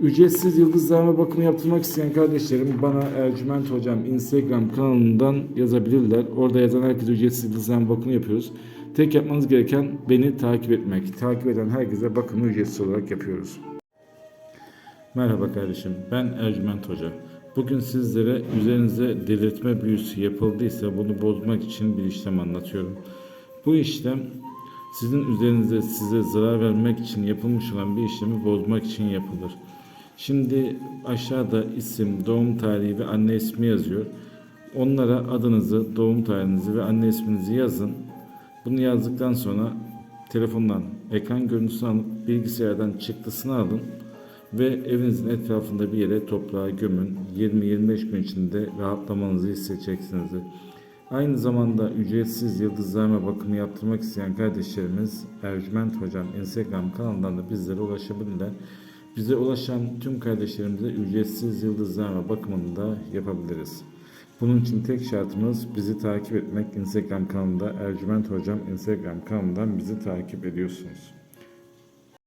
Ücretsiz yıldızlarma bakımı yaptırmak isteyen kardeşlerim bana Ercüment Hocam Instagram kanalından yazabilirler. Orada yazan herkese ücretsiz yıldızlarma bakımı yapıyoruz. Tek yapmanız gereken beni takip etmek. Takip eden herkese bakımı ücretsiz olarak yapıyoruz. Merhaba kardeşim, ben Ercüment Hoca. Bugün sizlere üzerinize delirtme büyüsü yapıldıysa bunu bozmak için bir işlem anlatıyorum. Bu işlem sizin üzerinize size zarar vermek için yapılmış olan bir işlemi bozmak için yapılır. Şimdi aşağıda isim, doğum tarihi ve anne ismi yazıyor. Onlara adınızı, doğum tarihinizi ve anne isminizi yazın. Bunu yazdıktan sonra telefondan ekran görüntüsünü alıp bilgisayardan çıktısını alın ve evinizin etrafında bir yere toprağa gömün. 20-25 gün içinde rahatlamanızı hissedeceksiniz. Aynı zamanda ücretsiz yıldızlarma bakımı yaptırmak isteyen kardeşlerimiz Ercüment Hocam Instagram kanalından da bizlere ulaşabilirler. Bize ulaşan tüm kardeşlerimize ücretsiz yıldızlarma bakımını da yapabiliriz. Bunun için tek şartımız bizi takip etmek. Instagram kanalında Ercüment Hocam Instagram kanalından bizi takip ediyorsunuz.